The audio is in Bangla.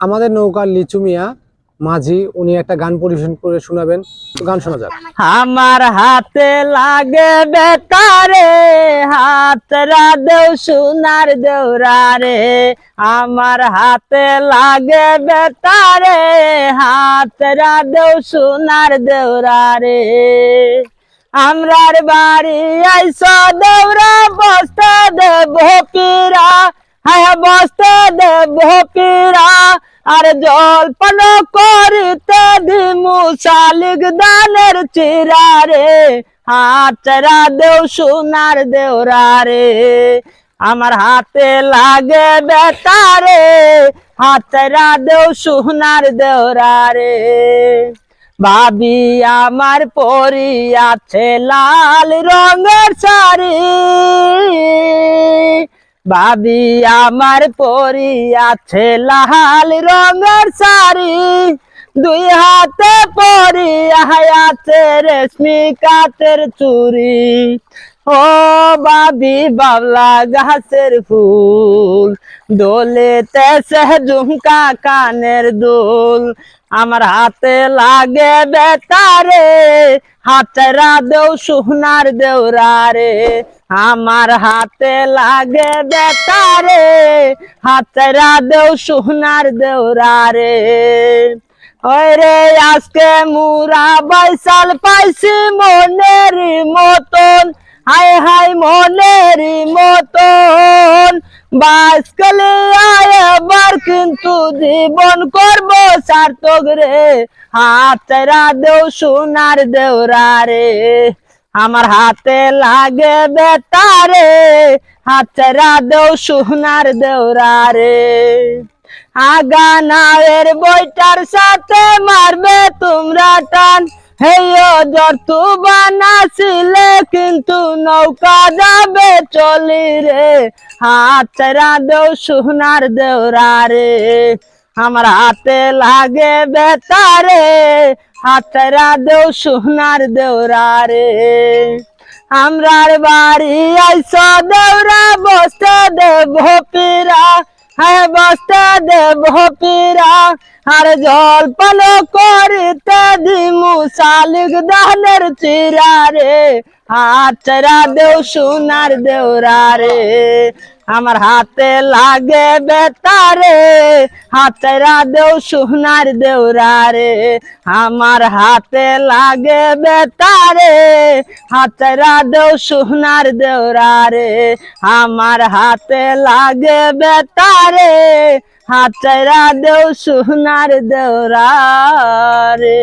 আমাদের নৌকার লিচু মিয়া, মাঝি, উনি একটা গান পরিবেশন করে শোনাবেন। গান শোনা যাক। আমার হাতে লাগে বেতারে হাতরা দেও সোনার দেওরা রে আমার হাতে লাগে বেতারে হাতরা দেও সোনার দেওরা রে আমরার বাড়ি আইস, দেওরা বস্তা দেব পীরা হ্যাঁ বস্তা দেব পীরা আর জল্পন করিতে দিমু শালিক দানের চিরা রে হাতরা দেও সোনার দেওরা রে আমার হাতে লাগে বেতারে। হাতরা দেও সোনার দেওরা রে ভাবি, আমার পরি আছে লাল রঙের শাড়ি। ভাবি আমার পরি আছে লাল রঙের শাড়ি। দুই হাতে পরি আছে রেশমি কাতের চুরি ও বাবি বাবলা গাছের ফুল, দোলেতে সে ঝুমকা কানের দোল। আমার হাতে লাগে বেতারে হাতরা দেও সোনার দেওরা রে আমার হাতে লাগে বেতারে হাতরা দেও সোনার দেওরা রে ওই রে আজকে মুরা বাইসাল পাইছি মনের মতন। হাই হাই মনের মতন। বাসকালে আবার কিন্তু জীবন করব সার্থক রে। হাতরা দেও, সোনার দেওরা রে। আমার হাতে লাগে বেতারে হাতরা দেও, সোনার দেওরা রে। আগা নায়ের বইটার সাথে মারবে তোমরা টান। হেয় জর্তু বানাছিলে কিন্তু নৌকা যাবে চলি রে। হাতরা দেও সোনার দেওরা রে। আমার হাতে লাগে বেতারে হাতরা দেও সোনার দেওরা রে। আমরার বাড়ি আইস দেওরা, বসতে দেব পীরা হ্যাঁ বসতে দেব পীরা আর জল পাল করিতে দিমু শালিক দানের চিরা রে হাতরা দেও, সোনার দেওরা রে আমার হাতে লাগে বেতারে হাতরা দেও সোনার দেওরা রে। আমার হাতে লাগে বেতারে হাতরা দেও সোনার দেওরা রে। আমার হাতে লাগে বেতারে হাতরা দেও সোনার দেওরা রে।